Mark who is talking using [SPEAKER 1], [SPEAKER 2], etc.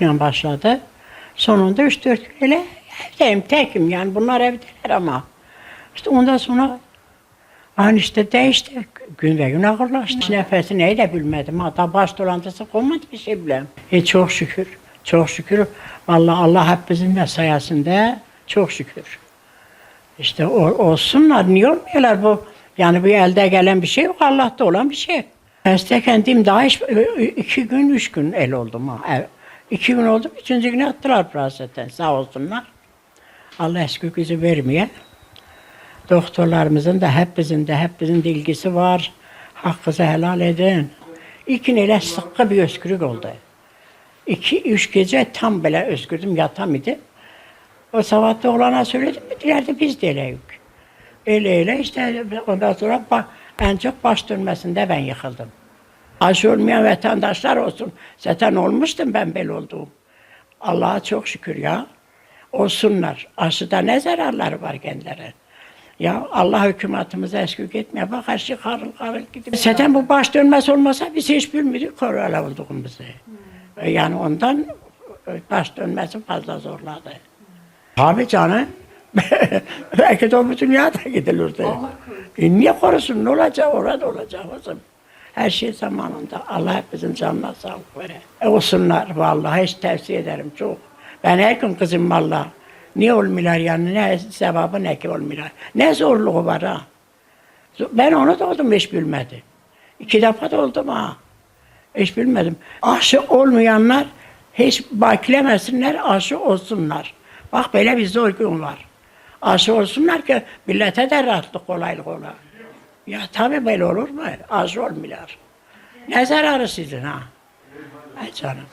[SPEAKER 1] büyükle başladı. Sonunda 3-4 gün öyle evdeyim, tekim yani bunlar evdeler ama. İşte ondan sonra Hani işte değişti. Gün ve gün ağırlaştı. Nefesi neyi de bilmedim. Hatta baş dolantısı konmadı bir şey bilmem. E çok şükür. Çok şükür. Vallahi Allah hepimizin de sayesinde çok şükür. İşte o, olsunlar. Niye olmuyorlar bu? Yani bu elde gelen bir şey yok. Allah'ta olan bir şey. Hasta kendim daha hiç, iki gün, üç gün el oldum ha. İki gün oldu. Üçüncü günü attılar zaten. Sağ olsunlar. Allah eski gücü vermeye. Doktorlarımızın da hepimizin de hepimizin de ilgisi var. Hakkınızı helal edin. İkin elə sıkkı bir öskürük oldu. İki, üç gece tam böyle öskürdüm yatamıydı. O sabahta olana söyledim dilerdi biz de eleyik. Öyle öyle işte ondan sonra en çok baş dönmesinde ben yıkıldım. Aşı olmayan vatandaşlar olsun. Zaten olmuştum ben böyle olduğum. Allah'a çok şükür ya. Olsunlar. Aşıda ne zararları var kendilerine. Ya Allah hükümetimize eski gitmeye bak her şey karıl karıl gidiyor. Zaten bu baş dönmez olmasa biz hiç bilmiyorduk korona olduğumuzu. Yani ondan baş dönmesi fazla zorladı. Tabii canım. Belki de o bütün dünyada gidilirdi. E niye korusun? Ne olacak? Orada olacak kızım. Her şey zamanında. Allah hepimizin canına sağlık vere. E olsunlar vallahi hiç tavsiye ederim çok. Ben her gün kızım vallahi. Niye olmuyorlar yani? Ne sevabı ne ki olmuyorlar? Ne zorluğu var ha? Ben onu da oldum hiç bilmedim. İki defa da oldum ha. Hiç bilmedim. Aşı olmayanlar hiç beklemesinler, aşı olsunlar. Bak böyle bir zor gün var. Aşı olsunlar ki millete de rahatlık kolaylık ola. Ya tabii böyle olur mu? Aşı olmuyorlar. Ne zararı sizin ha? Ay canım.